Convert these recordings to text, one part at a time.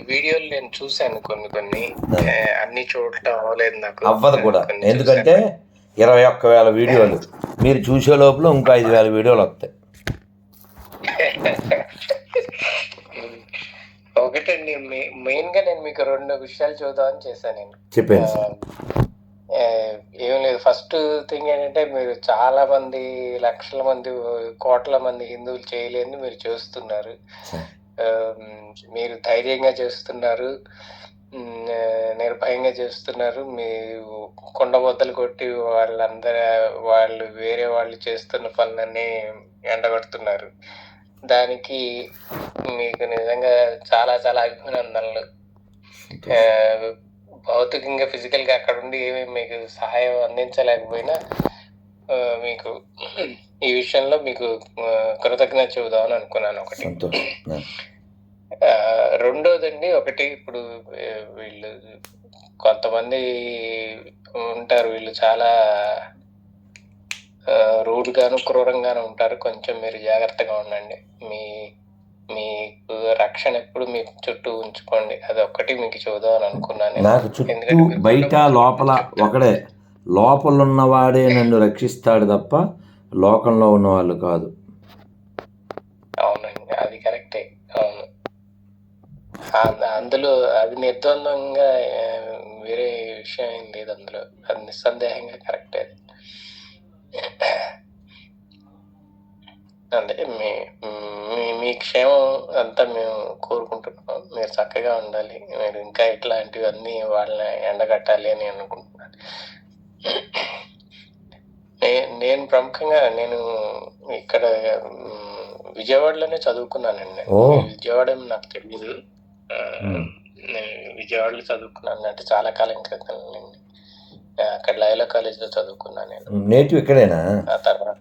వీడియోలు నేను చూశాను కొన్ని కొన్ని. అన్ని చూడటం అవ్వలేదు నాకు. అవ్వదు కూడా. ఎందుకంటే ఇరవై ఒక్క వేల వీడియోలు. మీరు చూసే లోపల ఇంకో ఐదు వేల వీడియోలు వస్తాయి. ఒకటండి మెయిన్గా నేను మీకు రెండు విషయాలు చూద్దామని చేశాను నేను. చెప్పాను ఏ, లేదు. ఫస్ట్ థింగ్ ఏంటంటే మీరు చాలా మంది లక్షల మంది కోట్ల మంది హిందువులు చేయలేని మీరు చేస్తున్నారు. మీరు ధైర్యంగా చేస్తున్నారు. నిర్భయంగా చేస్తున్నారు. మీరు కొండబద్దలు కొట్టి వాళ్ళందరూ వాళ్ళు వేరే వాళ్ళు చేస్తున్న పనులన్నీ ఎండగొడుతున్నారు. దానికి మీకు నిజంగా చాలా చాలా అభినందనలు. భౌతికంగా ఫిజికల్గా అక్కడ ఉండి ఏమీ మీకు సహాయం అందించలేకపోయినా మీకు ఈ విషయంలో మీకు కృతజ్ఞత చెబుదామని అనుకున్నాను ఒకటి. రెండోదండి ఒకటి ఇప్పుడు వీళ్ళు కొంతమంది ఉంటారు వీళ్ళు చాలా రూడ్ గాను క్రూరంగాను ఉంటారు. కొంచెం మీరు జాగ్రత్తగా ఉండండి. మీ మీకు రక్షణ ఎప్పుడు మీ చుట్టూ ఉంచుకోండి. అది ఒక్కటి మీకు చూద్దామని అనుకున్నాను నేను. నాకు చుట్టూ బయట లోపల ఒకడే లోపల ఉన్నవాడే నన్ను రక్షిస్తాడు తప్ప లోకంలో ఉన్నవాళ్ళు కాదు. అవునండి అది కరెక్టే. అవును. అందులో అది నిర్ద్వందంగా వేరే విషయం ఏం లేదు అందులో. అది నిస్సందేహంగా కరెక్టే అది. అంటే మీ మీ మీ క్షేమం అంతా మేము కోరుకుంటున్నాం. మీరు చక్కగా ఉండాలి. మీరు ఇంకా ఇట్లాంటివన్నీ వాళ్ళని ఎండగట్టాలి అని అనుకుంటున్నాను నే- నేను ప్రముఖంగా నేను ఇక్కడ విజయవాడలోనే చదువుకున్నానండి. విజయవాడ నాకు తెలియదు విజయవాడలో చదువుకున్నాను అంటే చాలా కాలం క్రితం ఆ, అక్కడ లైలా కాలేజీలో చదువుకున్నాను నేను. నేటివ్ ఇక్కడేనా? ఆ తర్వాత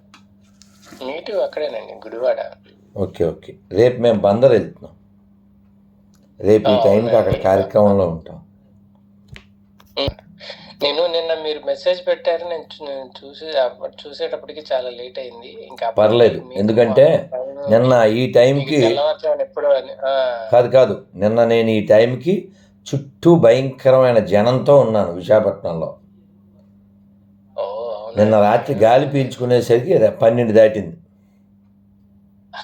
నీటి అక్కడేనండి గుడివాడ. Okay okay. రేపు మేము బందర్ వెళ్తున్నాం. రేపు ఈ టైంకి అక్కడ? కార్యక్రమంలో ఉంటాం. నేను నిన్న మీరు మెసేజ్ పెట్టారు నేను చూసి చూసేటప్పటికి చాలా లేట్ అయింది. ఇంకా పర్లేదు. ఎందుకంటే నిన్న ఈ టైంకి ఎప్పుడో కాదు కాదు. నిన్న నేను ఈ టైంకి చుట్టూ భయంకరమైన జనంతో ఉన్నాను విశాఖపట్నంలో. నిన్న రాత్రి గాలి పీల్చుకునేసరికి పన్నెండు దాటింది.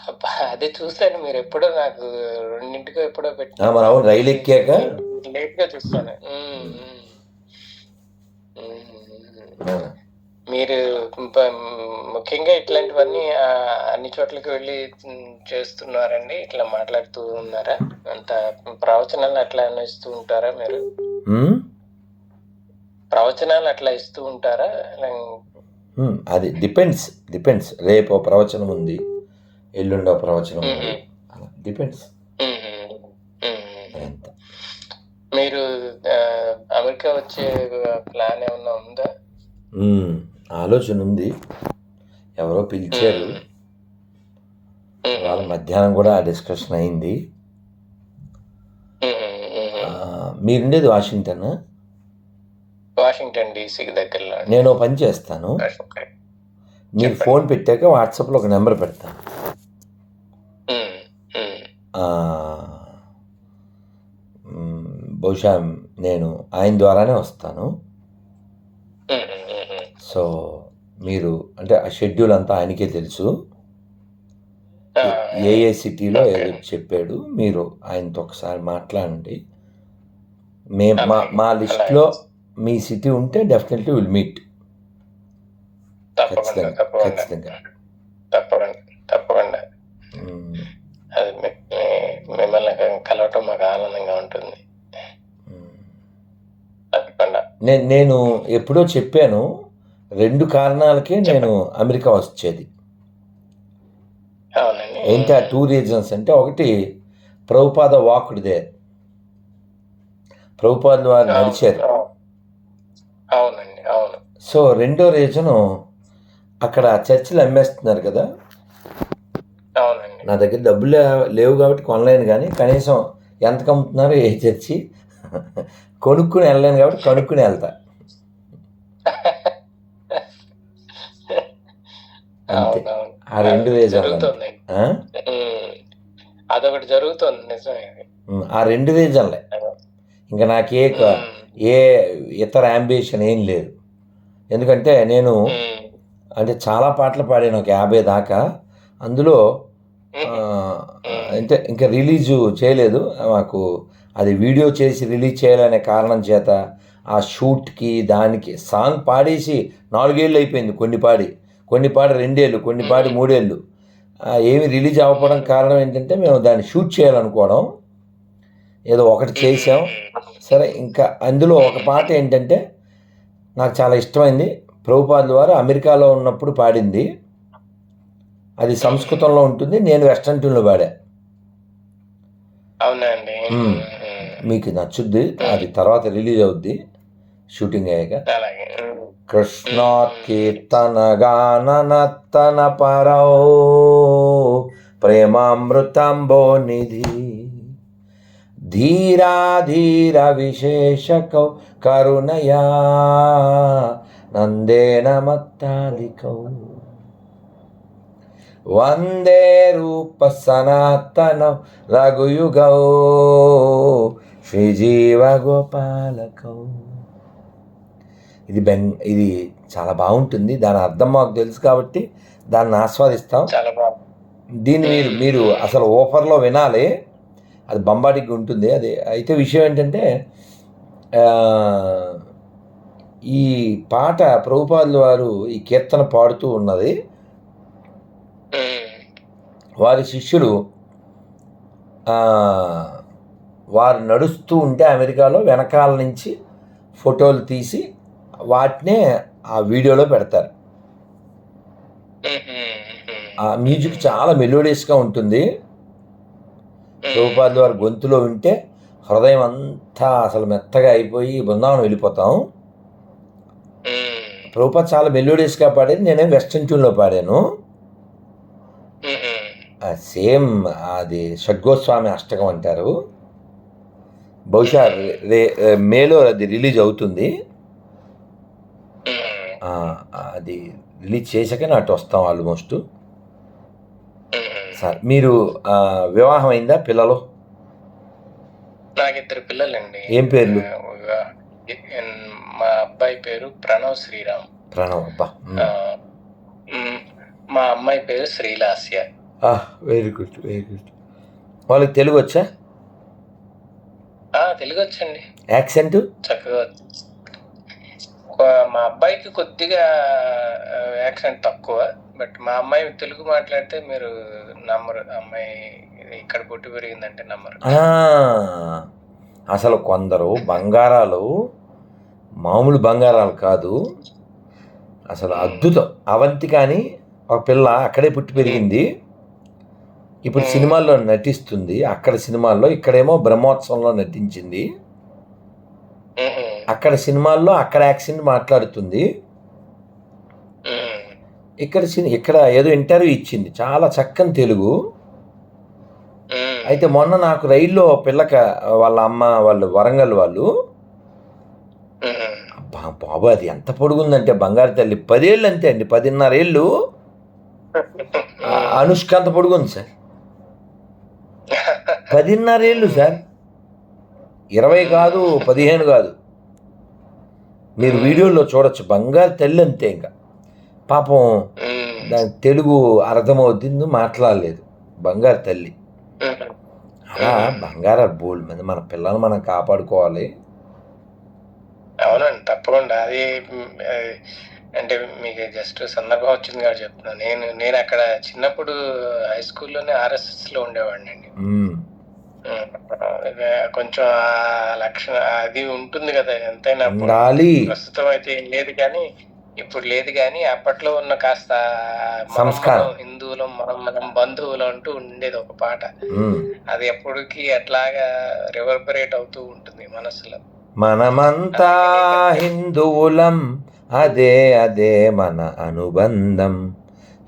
అబ్బా, అదే చూసాను మీరు ఎప్పుడో నాకు రెండింటికో ఎప్పుడో ఆ, పెట్టారు మరి అవును రైలు ఎక్కాక లేట్గా చూస్తాను. మీరు ముఖ్యంగా ఇట్లాంటివన్నీ అన్ని చోట్లకి వెళ్ళి చేస్తున్నారండి ఇట్లా మాట్లాడుతూ ఉన్నారా? అంత ప్రవచనాలు అట్లా ఇస్తూ ఉంటారా మీరు? ప్రవచనాలు అట్లా ఇస్తూ ఉంటారా? అది డిపెండ్స్ డిపెండ్స్ రేపు ప్రవచనం ఉంది ఎల్లుండో ప్రవచనం ఉంది. డిపెండ్స్ మీరు అమెరికా వచ్చే ప్లాన్ ఏమన్నా ఉందా? ఆలోచన ఉంది. ఎవరో పిలిచారు. వాళ్ళ మధ్యాహ్నం కూడా ఆ డిస్కషన్ అయింది. మీరుండేది వాషింగ్టన్? వాషింగ్టన్ డీసీకి దగ్గరలో. నేను పని చేస్తాను. మీరు ఫోన్ పెట్టాక వాట్సాప్లో ఒక నెంబర్ పెడతాను. బహుశా నేను ఆయన ద్వారానే వస్తాను. సో మీరు అంటే ఆ షెడ్యూల్ అంతా ఆయనకే తెలుసు. ఏ ఏ సిటీలో ఏదో చెప్పాడు మీరు ఆయనతో ఒకసారి మాట్లాడండి. మే మా మా లిస్ట్లో మీ సిటీ ఉంటే డెఫినెట్లీ విల్ మీట్. తప్పకుండా ఖచ్చితంగా తప్పకుండా. ఖచ్చితంగా. తప్పకుండా తప్పకుండా. అది మిమ్మల్ని కలవటం మాకు ఆనందంగా ఉంటుంది మ్. తప్పకుండా నేను నేను ఎప్పుడో చెప్పాను రెండు కారణాలకే నేను అమెరికా వచ్చేది. ఏంటి ఆ టూ రీజన్స్ అంటే ఒకటి ప్రభుపాద వాకుడు దే ప్రభుపాద వారు నడిచారు. అవును. అవునండి అవును. సో రెండో రీజను అక్కడ చర్చిలు అమ్మేస్తున్నారు కదా. అవునండి. నా దగ్గర డబ్బులు లేవు కాబట్టి కొనలేను కానీ కనీసం ఎంతకు అమ్ముతున్నారో ఏ చర్చి. కొనుక్కుని వెళ్ళలేను కాబట్టి కనుక్కుని వెళ్తా. ఆ రెండు రీజన్లు. అదొకటి జరుగుతుంది నిజమే. ఆ రెండు రీజన్లే ఇంకా నాకే ఏ ఇతర అంబిషన్ ఏం లేదు. ఎందుకంటే నేను అంటే చాలా పాటలు పాడాను ఒక యాభై దాకా. అందులో అంటే ఇంకా రిలీజు చేయలేదు. మాకు అది వీడియో చేసి రిలీజ్ చేయాలనే కారణం చేత ఆ షూట్కి దానికి సాంగ్ పాడేసి నాలుగేళ్ళు అయిపోయింది. కొన్ని పాడి కొన్ని పాడి రెండేళ్ళు కొన్ని పాడి మూడేళ్ళు. ఏమి రిలీజ్ అవ్వకపోవడం కారణం ఏంటంటే మేము దాన్ని షూట్ చేయాలనుకోవడం. ఏదో ఒకటి చేసాం సరే ఇంకా అందులో ఒక పాట ఏంటంటే నాకు చాలా ఇష్టమైంది. ప్రభుపాదుల వారు అమెరికాలో ఉన్నప్పుడు పాడింది. అది సంస్కృతంలో ఉంటుంది. నేను వెస్ట్రన్ ట్యూన్లో పాడా. అవునండి. మీకు నచ్చుద్ది అది తర్వాత రిలీజ్ అవుద్ది షూటింగ్ అయ్యాక. కృష్ణ కీర్తన గాననత్తన పరౌ ప్రేమామృతంబో నిధి ధీరా ధీర విశేషకౌ కరుణయా నందేన మత్తాదికౌ వందే రూప సనాతన రఘుయుగౌ. శ్రీజీవ గోపాలకౌ ఇది బెంగ్ ఇది చాలా బాగుంటుంది. దాని అర్థం మాకు తెలుసు కాబట్టి దాన్ని ఆస్వాదిస్తాం. దీన్ని మీరు మీరు అసలు ఓఫర్లో వినాలి. అది బంబాడికి ఉంటుంది. అది అయితే విషయం ఏంటంటే ఈ పాట ప్రభుపాదుల వారు ఈ కీర్తన పాడుతూ ఉన్నది. వారి శిష్యులు వారు నడుస్తూ ఉంటే అమెరికాలో వెనకాల నుంచి ఫోటోలు తీసి వాటినే ఆ వీడియోలో పెడతారు. ఆ మ్యూజిక్ చాలా మెలోడియస్గా ఉంటుంది. ప్రభుపాదుల వారి గొంతులో వింటే హృదయం అంతా అసలు మెత్తగా అయిపోయి బృందావనం వెళ్ళిపోతాం. ప్రభుపాద్ చాలా మెలోడియస్గా పాడేది నేనే వెస్ట్రన్ ట్యూన్లో పాడాను. సేమ్ అది షడ్గోస్వామి అష్టకం అంటారు. బహుశా రే మేలో అది రిలీజ్ అవుతుంది. అది రిలీజ్ చేశాకనే అటు వస్తాం ఆల్మోస్ట్. సార్ మీరు వివాహం అయిందా పిల్లలు? నాకు ఇద్దరు పిల్లలండి. ఏం పేర్లు? మా అబ్బాయి పేరు ప్రణవ్ శ్రీరామ్. ప్రణవ్ అబ్బా. మా అమ్మాయి పేరు Srilasya. Very good very good. వాళ్ళకి తెలుగు వచ్చా తెలుగు వచ్చండి యాక్సెంట్? చక్కగా మా అబ్బాయికి కొద్దిగా యాక్సెంట్ తక్కువ. బట్ మా అమ్మాయి తెలుగు మాట్లాడితే మీరు నమ్మరు. అమ్మాయి ఇక్కడ పుట్టి పెరిగిందంటే నమ్మరు. అసలు కొందరు బంగారాలు మామూలు బంగారాలు కాదు. అసలు అద్భుతం. అవంతి కానీ ఒక పిల్ల అక్కడే పుట్టి పెరిగింది. ఇప్పుడు సినిమాల్లో నటిస్తుంది. అక్కడ సినిమాల్లో ఇక్కడేమో బ్రహ్మోత్సవంలో నటించింది. అక్కడ సినిమాల్లో అక్కడ యాక్సెంట్ మాట్లాడుతుంది. ఇక్కడ సిని ఇక్కడ ఏదో ఇంటర్వ్యూ ఇచ్చింది. చాలా చక్కని తెలుగు. అయితే మొన్న నాకు రైల్లో పిల్లక వాళ్ళ అమ్మ వాళ్ళు వరంగల్ వాళ్ళు. బాబు అది ఎంత పొడుగుందంటే బంగారు తల్లి. పదేళ్ళు అంతే అండి పదిన్నర ఏళ్ళు అనుష్క అంత పొడుగుంది సార్. పదిన్నర ఏళ్ళు సార్. ఇరవై కాదు పదిహేను కాదు. మీరు వీడియోలో చూడొచ్చు. బంగారు తల్లి అంతే ఇంకా. పాపం. దాని తెలుగు అర్థమవుతుంది మాట్లాడలేదు. బంగారు తల్లి. అలా బంగారు బోల్డ్ మంది మన పిల్లల్ని మనం కాపాడుకోవాలి. అవునండి తప్పకుండా. అది అంటే మీకు జస్ట్ సందర్భం వచ్చింది కాబట్టి చెప్తున్నాను నేను నేను అక్కడ చిన్నప్పుడు హై స్కూల్లోనే ఆర్ఎస్ఎస్లో ఉండేవాడిని అండి. కొంచెం లక్షణ అది ఉంటుంది కదా ఎంతైనా ప్రస్తుతం అయితే ఏం లేదు కానీ ఇప్పుడు లేదు కానీ అప్పట్లో ఉన్న కాస్త సంస్కారం. హిందువులం మనం మనం బంధువులు అంటూ ఉండేది ఒక పాట. అది ఎప్పటికీ అట్లాగా రివర్బరేట్ అవుతూ ఉంటుంది మనసులో. మనమంతా హిందువులం అదే అదే మన అనుబంధం.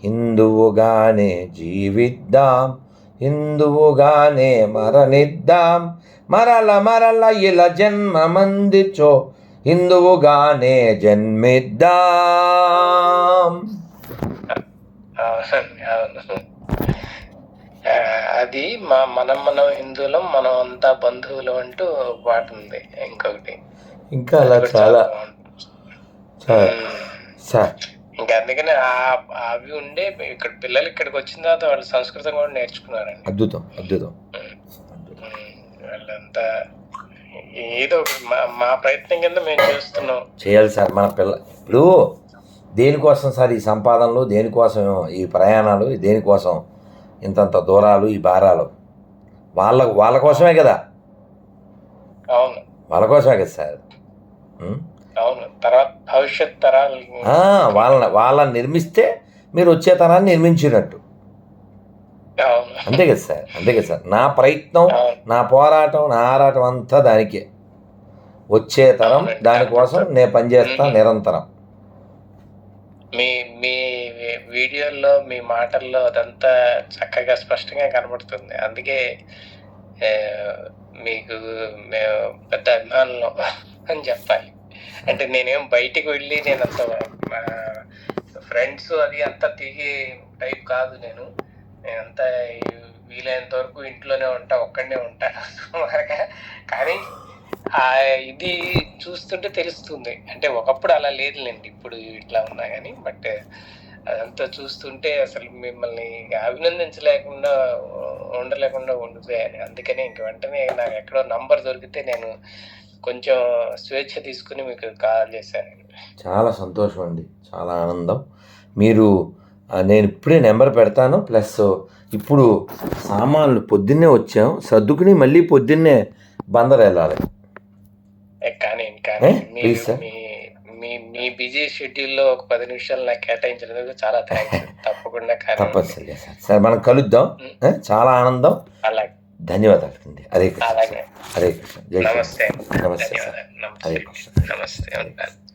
హిందువుగానే జీవిద్దాం హిందువుగానే మరణిద్దాం. మరల మరల ఇలా జన్మమందిచో హిందువుగానే జన్మిద్దాం. అది మా మనం మనం హిందువులం మనం అంతా బంధువులు అంటూ పాట ఉంది ఇంకొకటి. ఇంకా అలా చాలా. సార్. ఇంకా అందుకని అవి ఉండే ఇక్కడ పిల్లలు ఇక్కడికి వచ్చిన తర్వాత వాళ్ళు సంస్కృతం కూడా నేర్చుకున్నారండి. అద్భుతం అద్భుతం. వాళ్ళంతా ఏదో మా ప్రయత్నం కింద మేము చేస్తున్నాం. చేయాలి సార్ మన పిల్ల ఇప్పుడు దేనికోసం సార్ ఈ సంపాదనలు దేనికోసం ఈ ప్రయాణాలు దేనికోసం ఇంతంత దూరాలు ఈ భారాలు? వాళ్ళ వాళ్ళ కోసమే కదా? అవును. వాళ్ళ కోసమే కదా సార్? అవును. తర్వాత భవిష్యత్ తరాలు. ఆ, వాళ్ళని నిర్మిస్తే మీరు వచ్చే తరాన్ని నిర్మించినట్టు. అంతే కదా సార్ అంతే కదా సార్. నా ప్రయత్నం నా పోరాటం నా ఆరాటం అంతా దానికే. వచ్చే తరం దానికోసం నేను పనిచేస్తా నిరంతరం. మీ మీ వీడియోల్లో మీ మాటల్లో అదంతా చక్కగా స్పష్టంగా కనబడుతుంది. అందుకే మీకు మేము పెద్ద అభిమానులు అని చెప్పాలి. అంటే నేనేం బయటికి వెళ్ళి నేను అంత ఫ్రెండ్స్ అది అంతా తిరిగే టైప్ కాదు నేను. నేనంతా వీలైనంత వరకు ఇంట్లోనే ఉంటా ఒక్కడనే ఉంటాను సుమారుగా కానీ ఆ ఇది చూస్తుంటే తెలుస్తుంది. అంటే ఒకప్పుడు అలా లేదులేండి ఇప్పుడు ఇట్లా ఉన్నా కానీ బట్ అదంతా చూస్తుంటే అసలు మిమ్మల్ని అభినందించలేకుండా ఉండలేకుండా ఉండిపోయాను. అందుకని ఇంక వెంటనే నాకు ఎక్కడో నంబర్ దొరికితే నేను కొంచెం స్వేచ్ఛ తీసుకుని మీకు కాల్ చేశాను. చాలా సంతోషం అండి. చాలా ఆనందం. మీరు నేను ఇప్పుడే నెంబర్ పెడతాను. ప్లస్ ఇప్పుడు సామాన్లు పొద్దున్నే వచ్చాం. సర్దుకుని మళ్ళీ పొద్దున్నే బందర్ వెళ్ళాలి. కానీ కానీ. మీ మీ మీ బిజీ షెడ్యూల్లో ఒక పది నిమిషాలు నాకు కేటాయించినందుకు చాలా థ్యాంక్స్ తప్పకుండా తప్పనిసరిగా సార్. సరే మనం కలుద్దాం? చాలా ఆనందం. అలాగే. ధన్యవాదాలు అండి హరే కృష్ణ. హరే కృష్ణ. జై శ్రీ నమస్తే. నమస్తే సార్. హరే కృష్ణ. నమస్తే. కృష్ణ